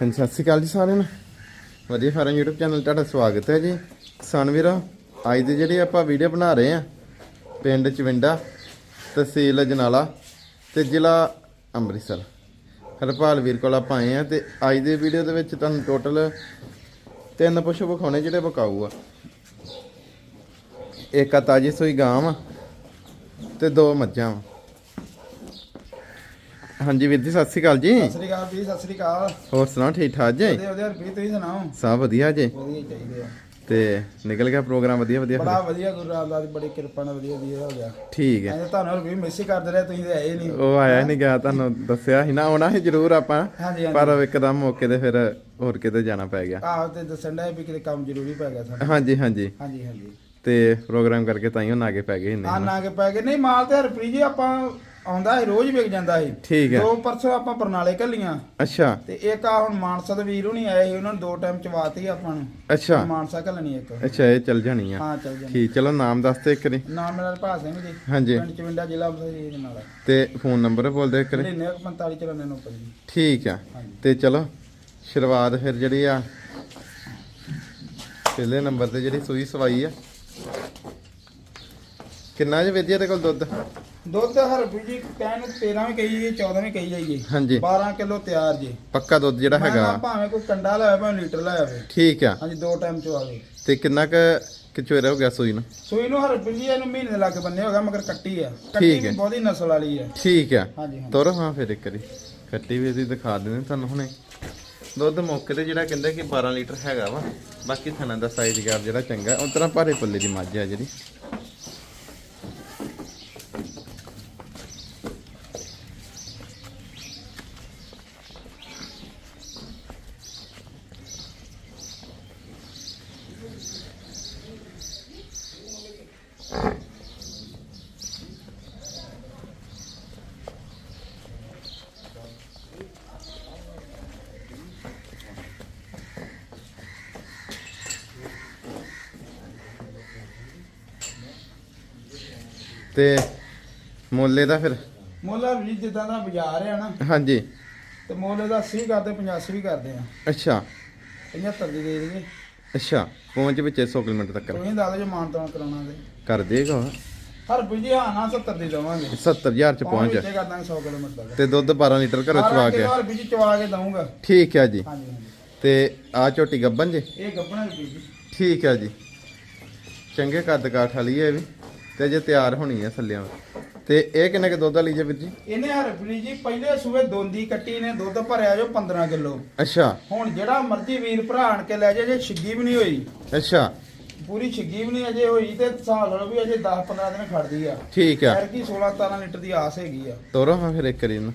ਹਾਂਜੀ, ਸਤਿ ਸ਼੍ਰੀ ਅਕਾਲ ਜੀ ਸਾਰਿਆਂ ਨੂੰ। ਵਧੀਆ ਫਾਰਮ YouTube ਚੈਨਲ ਤੁਹਾਡਾ ਸਵਾਗਤ ਹੈ ਜੀ। ਕਿਸਾਨ ਵੀਰੋ, ਅੱਜ ਦੀ ਜਿਹੜੀ ਆਪਾਂ ਵੀਡੀਓ ਬਣਾ ਰਹੇ ਆ ਪਿੰਡ ਚਵਿੰਡਾ, ਤਹਿਸੀਲ ਅਜਨਾਲਾ ਤੇ ਜ਼ਿਲ੍ਹਾ ਅੰਮ੍ਰਿਤਸਰ। ਹਰਪਾਲ ਵੀਰ ਕੋਲ ਆਪਾਂ ਆਏ ਆ ਤੇ ਅੱਜ ਦੀ ਵੀਡੀਓ ਦੇ ਵਿੱਚ ਤੁਹਾਨੂੰ ਟੋਟਲ ਤਿੰਨ ਪਸ਼ੂ ਵਿਖਾਉਣੇ ਜਿਹੜੇ ਵਿਕਾਊ ਆ। ਇੱਕ ਆ ਤਾਜੀ ਸੋਈ ਗਾਂ ਵਾ ਤੇ ਦੋ ਮੱਝਾਂ। ਵਾ ਹਾਂਜੀ ਵੀਰ ਜੀ ਸਤਿ ਸ਼੍ਰੀ ਅਕਾਲ ਜੀ। ਸਤਿ ਸ੍ਰੀ ਅਕਾਲ ਜੀ ਸਤਿ ਸ੍ਰੀ ਅਕਾਲ। ਹੋਰ ਸੁਣਾਓ ਠੀਕ ਠਾਕ ਜੀ? ਵਧੀਆ ਵਧੀਆ ਰੁਪਏ ਤੁਸੀਂ ਸੁਣਾਓ? ਸਭ ਵਧੀਆ ਜੀ। ਵਧੀਆ ਚਾਹੀਦੇ ਆ। ਤੇ ਨਿਕਲ ਗਿਆ ਪ੍ਰੋਗਰਾਮ ਵਧੀਆ ਵਧੀਆ? ਬੜਾ ਵਧੀਆ ਗੁਰੂ ਰਾਮਦਾਸ ਦੀ ਬੜੀ ਕਿਰਪਾ ਨਾਲ ਵਧੀਆ ਵਧੀਆ ਹੋ ਗਿਆ। ਠੀਕ ਹੈ। ਐਂ ਤੁਹਾਨੂੰ ਰੁਪਏ ਮਿਸ ਹੀ ਕਰਦੇ ਰਹੇ ਤੁਸੀਂ ਤੇ ਆਏ ਨਹੀਂ। ਉਹ ਆਇਆ ਨਹੀਂ ਗਿਆ ਤੁਹਾਨੂੰ ਦੱਸਿਆ ਸੀ ਨਾ ਆਉਣਾ ਸੀ ਜ਼ਰੂਰ ਆਪਾਂ। ਹਾਂਜੀ ਹਾਂਜੀ। ਪਰ ਇੱਕਦਮ ਮੌਕੇ ਤੇ ਫਿਰ ਹੋਰ ਕਿਤੇ ਜਾਣਾ ਪੈ ਗਿਆ। ਆਹ ਤੇ ਦੱਸਣ ਦਾ ਵੀ ਕਿਤੇ ਕੰਮ ਜ਼ਰੂਰੀ ਪੈ ਗਿਆ ਸਾਡਾ। ਹਾਂਜੀ ਹਾਂਜੀ। ਹਾਂਜੀ ਹਾਂਜੀ। ਤੇ ਪ੍ਰੋਗਰਾਮ ਕਰਕੇ ਤਾਂ ਹੀ ਉਹ ਨਾਗੇ ਪੈ ਗਏ ਆ ਇੰਨੇ ਨਾ ਕੇ ਪੈ ਗਏ। ਨਹੀਂ ਮਾਲ ਤੇ ਹਰਪ੍ਰੀਤ ਜੀ ਆਪਾਂ ਆਉਂਦਾ ਸੀ ਰੋਜ਼ ਵਿਕ ਜਾਂਦਾ ਸੀ। ਠੀਕ ਹੈ। ਦੋ ਪਰਸੋਂ ਆਪਾਂ ਬਰਨਾਲੇ ਘੱਲੀਆਂ। ਅੱਛਾ। ਤੇ ਇੱਕ ਆ ਹੁਣ ਮਾਨਸਾ ਦੇ ਵੀਰ ਹੁਣੀ ਆਏ ਸੀ ਉਹਨਾਂ ਨੂੰ ਦੋ ਟਾਈਮ ਚਵਾਤੀ ਆਪਾਂ ਨੂੰ। ਅੱਛਾ। ਮਾਨਸਾ ਘੱਲਣੀ ਇੱਕ। ਅੱਛਾ ਇਹ ਚੱਲ ਜਾਣੀ ਆ। ਹਾਂ ਚੱਲ ਜਾਂਦੇ ਠੀਕ ਚਲੋ ਨਾਮ ਦੱਸ ਤੇ ਇੱਕ ਵਾਰੀ। ਨਾਮ ਮੇਰਾ ਭਾ ਸਿੰਘ ਜੀ। ਹਾਂਜੀ। ਪਿੰਡ ਚਵਿੰਡਾ ਜ਼ਿਲ੍ਹਾ ਅੰਮ੍ਰਿਤਸਰ ਦੇ ਨਾਲ। ਤੇ ਫੋਨ ਨੰਬਰ ਬੋਲ ਦੇ ਇੱਕ ਵਾਰੀ। 9945 ਚਲਾਣੇ ਨੂੰ ਜੀ। ਠੀਕ ਆ। ਤੇ ਚਲੋ ਸ਼ੁਰੂਆਤ ਫਿਰ ਜਿਹੜੀ ਆ ਪਹਿਲੇ ਨੰਬਰ ਤੇ ਜਿਹੜੀ ਸੂਈ ਸਵਾਈ ਆ। ਕਿੰਨਾ ਜੇ ਵਿਦਿਆ ਦੇ ਕੋਲ ਦੁੱਧ? ਦੁੱਧ ਹਰਪ੍ਰੀਤ ਜੀ ਕਹਿਣ ਨੂੰ 13 ਵੀ ਕਹੀ ਜੀ 14 ਵੀ ਕਹੀ ਜਾਈਏ। ਹਾਂਜੀ। 12 ਕਿਲੋ ਤਿਆਰ ਜੀ। ਪੱਕਾ ਦੁੱਧ ਜਿਹੜਾ ਹੈਗਾ। ਭਾਵੇਂ ਕੋਈ ਕੰਡਾ ਲਾਇਆ ਭਾਵੇਂ ਲੀਟਰ ਲਾਇਆ ਵੇ ਠੀਕ ਆ। ਹਾਂਜੀ ਦੋ ਟਾਈਮ ਚ ਆਵੇ ਤੇ ਕਿੰਨਾ ਕ ਕਿਚੋਰਾ ਹੋ ਗਿਆ ਸੂਈ ਨੂੰ? ਸੂਈ ਨੂੰ ਹਰਪ੍ਰੀਤ ਜੀ ਇਹਨੂੰ ਮਹੀਨੇ ਲੱਗ ਬੰਨੇ ਹੋਗਾ ਮਗਰ ਕੱਟੀ ਆ। ਕੱਟੀ ਵੀ। ਬਹੁਤੀ ਨਸਲ ਵਾਲੀ ਆ। ਠੀਕ ਆ। ਹਾਂਜੀ ਤੋਰੋ ਹਾਂ ਫਿਰ ਇੱਕ ਵਾਰੀ। ਕੱਟੀ ਵੀ ਇਹਦੀ ਦਿਖਾ ਦਿੰਦੇ ਤੁਹਾਨੂੰ ਹੁਣੇ। ਦੁੱਧ ਮੌਕੇ ਤੇ ਜਿਹੜਾ ਕਹਿੰਦਾ ਕਿ 12 ਲੀਟਰ ਹੈਗਾ ਵਾ। ਬਾਕੀ ਥਣਾ ਦਾ ਸਾਈਜ਼ ਗਾਰ ਜਿਹੜਾ ਚੰਗਾ। ਉਸ ਤਰ੍ਹਾਂ ਭਾਰੇ ਪੱਲੇ ਦੀ ਮੱਝ ਆ ਜਿਹੜੀ। ਤੇ ਮੁੱਲੇ ਦਾ ਫਿਰ? ਮੁੱਲ ਹਰਪ੍ਰੀਤ ਜਿੱਦਾਂ ਦਾ ਬਾਜ਼ਾਰ ਆ ਨਾ। ਹਾਂਜੀ। ਤੇ ਮੁੱਲ ਇਹਦਾ 80 ਕਰਦੇ 85 ਵੀ ਕਰਦੇ ਆ। ਅੱਛਾ। 75 ਦੀ ਦੇ ਦੇਗੇ ਅੱਛਾ ਪਹੁੰਚ ਵਿੱਚ 100 ਕਿਲੋਮੀਟਰ ਤੱਕ। ਤੁਸੀਂ ਦੱਸ ਦਿਓ ਮਾਨਤਾਨ ਕਰਾਉਣਾ ਤੇ ਕਰ ਦੇਗਾ। ਹਰਪ੍ਰੀਤ ਜੀ ਹਾਂ ਨਾ 70 ਦੀ ਦਵਾਂਗੇ। 70000 ਚ ਪਹੁੰਚ ਪਹੁੰਚ ਕਰ ਦਾਂਗੇ 100 ਕਿਲੋਮੀਟਰ ਤੱਕ। ਤੇ ਦੁੱਧ 12 ਲੀਟਰ ਘਰੋਂ ਚਵਾ ਕੇ। ਹਰਪ੍ਰੀਤ ਜੀ ਚਵਾ ਕੇ ਦਊਂਗਾ। ਠੀਕ ਹੈ ਜੀ। ਹਾਂਜੀ ਹਾਂਜੀ। ਤੇ ਆ ਝੋਟੀ ਗੱਬਨ ਜੀ? ਇਹ ਗੱਬਣਾ ਹਰਪ੍ਰੀਤ ਜੀ। ਠੀਕ ਹੈ ਜੀ। ਚੰਗੇ ਕੱਦ ਕਾਠ ਵਾਲੀ ਹੈ ਇਹ ਵੀ। ਤੇ ਜੇ ਤਿਆਰ ਹੋਣੀ ਹੈ ਥੱਲਿਆਂ ਤੇ ਇਹ ਕਿੰਨੇ ਕੁ ਦੁੱਧ ਵਾਲੀ ਜੇ ਵੀਰ ਜੀ? ਇਹਨੇ ਹਰਪ੍ਰੀਤ ਜੀ ਪਹਿਲੇ ਸੂਏ ਦੋਂਦੀ ਕੱਟੀ ਨੇ ਦੁੱਧ ਭਰਿਆ ਜੋ 15 ਕਿਲੋ। ਅੱਛਾ। ਹੁਣ ਜਿਹੜਾ ਮਰਜ਼ੀ ਵੀਰ ਭਰਾ ਆਣ ਕੇ ਲੈ ਜੇ ਜੇ ਛਿੱਗੀ ਵੀ ਨਹੀਂ ਹੋਈ। ਅੱਛਾ। ਪੂਰੀ ਛਿੱਗੀ ਵੀ ਨਹੀਂ ਅਜੇ ਹੋਈ ਤੇ ਹਿਸਾਬ ਲਓ ਵੀ ਅਜੇ 10 15 ਦਿਨ ਖੜਦੀ ਆ। ਠੀਕ ਆ। ਫਿਰ ਕੀ 16 17 ਲੀਟਰ ਦੀ ਆਸ ਹੈਗੀ ਆ। ਤੋਰੋ ਹਾਂ ਫਿਰ ਇੱਕ ਵਾਰੀ ਇਹਨੂੰ।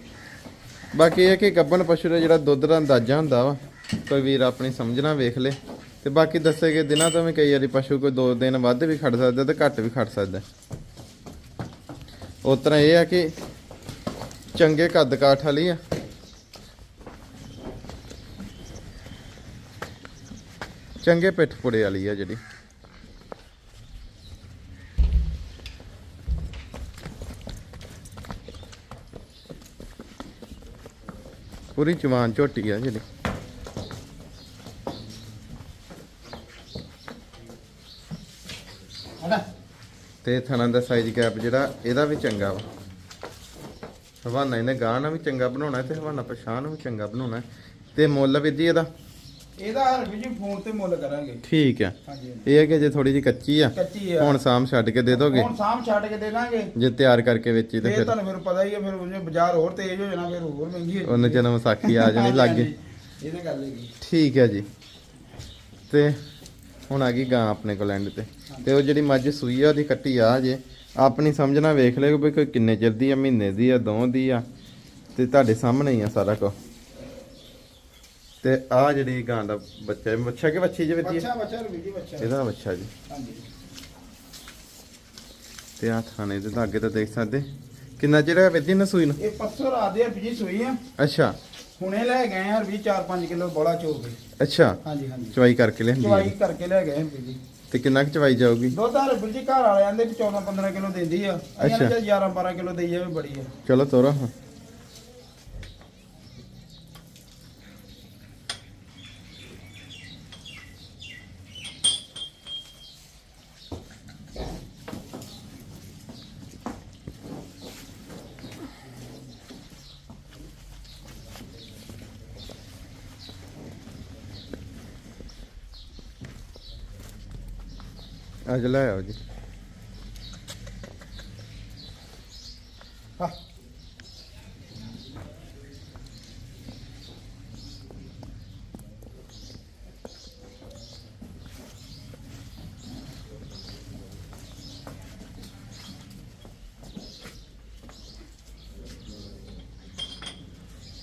ਬਾਕੀ ਇਹ ਕਿ ਗੱਬਨ ਪਸ਼ੂ ਦਾ ਜਿਹੜਾ ਦੁੱਧ ਦਾ ਅੰਦਾਜ਼ਾ ਹੁੰਦਾ ਵਾ ਕੋਈ ਵੀਰ ਆਪਣੀ ਸਮਝਣਾ ਵੇਖ ਲੇ। ਤੇ ਬਾਕੀ ਦੱਸੇ ਗਏ ਦਿਨਾਂ ਤੋਂ ਵੀ ਕਈ ਵਾਰੀ ਪਸ਼ੂ ਕੋਈ 2 ਦਿਨ ਵੱਧ ਵੀ ਖੜ ਸਕਦਾ ਤੇ ਘੱਟ ਵੀ ਖੜ ਸਕਦਾ ਉਸ ਤਰ੍ਹਾਂ ਇਹ ਆ ਕਿ ਚੰਗੇ ਕੱਦ ਕਾਠ ਵਾਲੀ ਆ। ਚੰਗੇ ਪਿੱਠ ਪੁੜੇ ਵਾਲੀ ਆ ਜਿਹੜੀ। ਪੂਰੀ ਜਵਾਨ ਝੋਟੀ ਆ ਜਿਹੜੀ। ਹੈਨਾ ਤੇ ਥਣਾ ਦਾ ਸਾਈਜ਼ ਗੈਪ ਜਿਹੜਾ ਇਹਦਾ ਵੀ ਚੰਗਾ ਵਾ। ਹਵਾਨਾ ਇਹਨੇ ਗਾਂ ਨਾਲ ਵੀ ਚੰਗਾ ਬਣਾਉਣਾ ਤੇ ਹਵਾਨਾ ਪਛਾਣ ਵੀ ਚੰਗਾ ਬਣਾਉਣਾ ਤੇ ਮੁੱਲ ਵੀ ਜੀ ਇਹਦਾ? ਇਹਦਾ ਹਰਪ੍ਰੀਤ ਜੀ ਫੋਨ ਤੇ ਮੁੱਲ ਕਰਾਂਗੇ। ਠੀਕ ਆ ਇਹ ਹੈ ਕਿ ਜੇ ਥੋੜੀ ਜਿਹੀ ਕੱਚੀ ਆ ਕੱਚੀ ਆ। ਹੁਣ ਸਾਮ ਛੱਡ ਕੇ ਦੇ ਦੋਗੇ? ਹੁਣ ਸਾਮ ਛੱਡ ਕੇ ਦੇ ਦਾਂਗੇ। ਜੇ ਤਿਆਰ ਕਰਕੇ ਵੇਚੀ ਤੇ ਫੇਰ? ਤੁਹਾਨੂੰ ਫਿਰ ਪਤਾ ਹੀ ਆ ਫਿਰ ਉਹਨੇ ਬਾਜ਼ਾਰ ਹੋਰ ਤੇਜ਼ ਹੋ ਜਾਣਾ ਫਿਰ ਹੋਰ ਮਹਿੰਗੀ ਹੋ ਉਹਨੇ ਜਨਮ ਵਿਸਾਖੀ ਆ ਜਾਣੀ ਲੱਗੇ ਇਹ ਤਾਂ ਗੱਲ ਹੈਗੀ। ਠੀਕ ਹੈ ਜੀ। ਤੇ ਹੁਣ ਆ ਗਈ ਗਾਂ ਆਪਣੇ ਕੋਲ ਐਂਡ ਤੇ। ਤੇ ਉਹ ਜਿਹੜੀ ਮੱਝ ਸੂਈ ਆ ਉਹਦੀ ਕੱਟੀ ਆ ਜੇ। ਆਪਣੀ ਸਮਝਣਾ ਵੇਖ ਲਿਓ ਵੀ ਕੋਈ ਕਿੰਨੇ ਚਿਰ ਦੀ ਆ ਮਹੀਨੇ ਦੀ ਆ ਦੋ ਦੀ ਆ। ਤੇ ਤੁਹਾਡੇ ਸਾਹਮਣੇ ਹੀ ਆ ਸਾਰਾ ਕੁਝ ਤੇ ਆ ਜਿਹੜੀ ਗਾਂ ਦਾ ਬੱਚਾ ਹੈ ਬੱਚਾ ਕਿ ਬੱਚੀ ਜੇ ਵਿੱਚ ਬੱਚਾ ਬੱਚਾ ਹਰਪ੍ਰੀਤ ਜੀ ਬੱਚਾ ਇਹਦਾ ਬੱਚਾ ਜੀ। ਹਾਂਜੀ। ਤੇ ਆ ਥਾਣੇ ਦੇ ਲਾਗੇ ਤਾਂ ਦੇਖ ਸਕਦੇ। ਕਿੰਨਾ ਹੋਇਆ ਵਿੱਦੀ ਨਾ ਸੂਈ ਨੂੰ? ਇਹ ਪੱਥਰ ਆਦੇ ਹਰਪ੍ਰੀਤ ਜੀ ਸੋਈ ਆ। ਅੱਛਾ। ਹੁਣੇ ਲੈ ਗਏ ਆ ਵੀ 4-5 ਕਿਲੋ ਬੋਲਾ ਚੋ ਕੇ ਅੱਛਾ। ਹਾਂਜੀ ਹਾਂਜੀ। ਚਵਾਈ ਕਰਕੇ ਲਿਆਂਦੀ ਚਵਾਈ ਹੈ ਕਰਕੇ ਲੈ ਗਏ ਵੀਰ ਜੀ ਤੇ ਕਿੰਨਾ ਕੁ ਚਵਾਈ ਜਾਊਗੀ? ਦੁੱਧ ਆ ਵੀਰ ਜੀ ਘਰ ਵਾਲਿਆਂ ਦੇ 14-15 ਕਿਲੋ ਦਿੰਦੀ ਆ। ਅੱਛਾ। ਇਹਨਾਂ 11-12 ਕਿਲੋ ਦੇਈ ਜਾਵੇ ਬੜੀ ਆ। ਚਲੋ ਤੋਰਾ। ਹਾਂ ਅੱਜ ਲੈ ਆਓ ਜੀ। ਹਾਂ।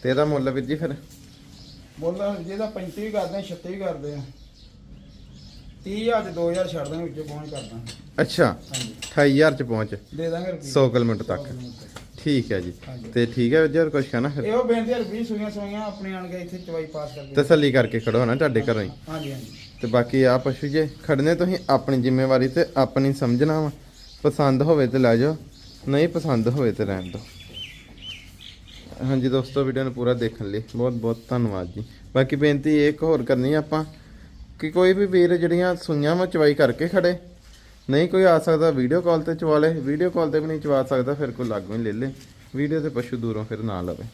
ਤੇ ਇਹਦਾ ਮੁੱਲ ਵੀਰ ਜੀ ਫਿਰ? ਬੋਲਦਾ ਜਿਹਦਾ 35 ਵੀ ਕਰਦੇ ਆ 36 ਵੀ ਕਰਦੇ ਆ। 30000 ਚ 2000 ਛੱਡ ਦਾਂਗੇ ਵਿੱਚੋਂ ਪਹੁੰਚ ਕਰਦਾ ਅੱਛਾ ਹਾਂਜੀ। 28000 ਚ ਪਹੁੰਚ। ਦੇ ਦਾਂਗੇ ਰੁਪਏ 100 ਕਿਲੋਮੀਟਰ ਤੱਕ। ਠੀਕ ਹੈ ਜੀ। ਹਾਂਜੀ। ਤੇ ਠੀਕ ਹੈ ਵੀਰ ਕੁਝ ਕਹਿਣਾ ਫਿਰ? ਇਹੋ ਬੇਨਤੀ ਹੈ ਰੁਪਏ ਸੂਈਆਂ ਸੂਈਆਂ ਆਪਣੇ ਆਣ ਕੇ ਇੱਥੇ ਚਵਾਈ ਪਾਸ ਕਰਕੇ। ਤਸੱਲੀ ਕਰਕੇ ਖੜੋ ਨਾ ਤੁਹਾਡੇ ਘਰੋਂ ਹੀ। ਹਾਂਜੀ ਹਾਂਜੀ। ਤੇ ਬਾਕੀ ਆ ਪਸ਼ੂ ਜੇ ਖੜਨੇ ਤੁਸੀਂ ਆਪਣੀ ਜ਼ਿੰਮੇਵਾਰੀ ਤੇ ਆਪਣੀ ਸਮਝਣਾ ਵਾ। ਪਸੰਦ ਹੋਵੇ ਤੇ ਲੈ ਜਾਓ ਨਹੀਂ ਪਸੰਦ ਹੋਵੇ ਤੇ ਰਹਿਣ ਦਿਓ। ਹਾਂਜੀ ਦੋਸਤੋ ਵੀਡੀਓ ਨੂੰ ਪੂਰਾ ਦੇਖਣ ਲਈ ਬਹੁਤ ਬਹੁਤ ਧੰਨਵਾਦ ਜੀ। ਬਾਕੀ ਬੇਨਤੀ ਇੱਕ ਹੋਰ ਕਰਨੀ ਆ ਆਪਾਂ। ਕਿ ਕੋਈ ਵੀ ਵੀਰ ਜਿਹੜੀਆਂ ਸੁਈਆਂ ਵਾ ਚਵਾਈ ਕਰਕੇ ਖੜੇ, ਨਹੀਂ ਕੋਈ ਆ ਸਕਦਾ ਵੀਡੀਓ ਕਾਲ ਤੇ ਚਵਾ ਲੇ ਵੀਡੀਓ ਕਾਲ ਤੇ ਵੀ ਨਹੀਂ ਚਵਾ ਸਕਦਾ, ਫਿਰ ਕੋਈ ਲਾਗੋਂ ਹੀ ਲੈ ਲੇ। ਵੀਡੀਓ ਤੇ ਪਸ਼ੂ ਦੂਰੋਂ ਫਿਰ ਨਾ ਲਵੇ।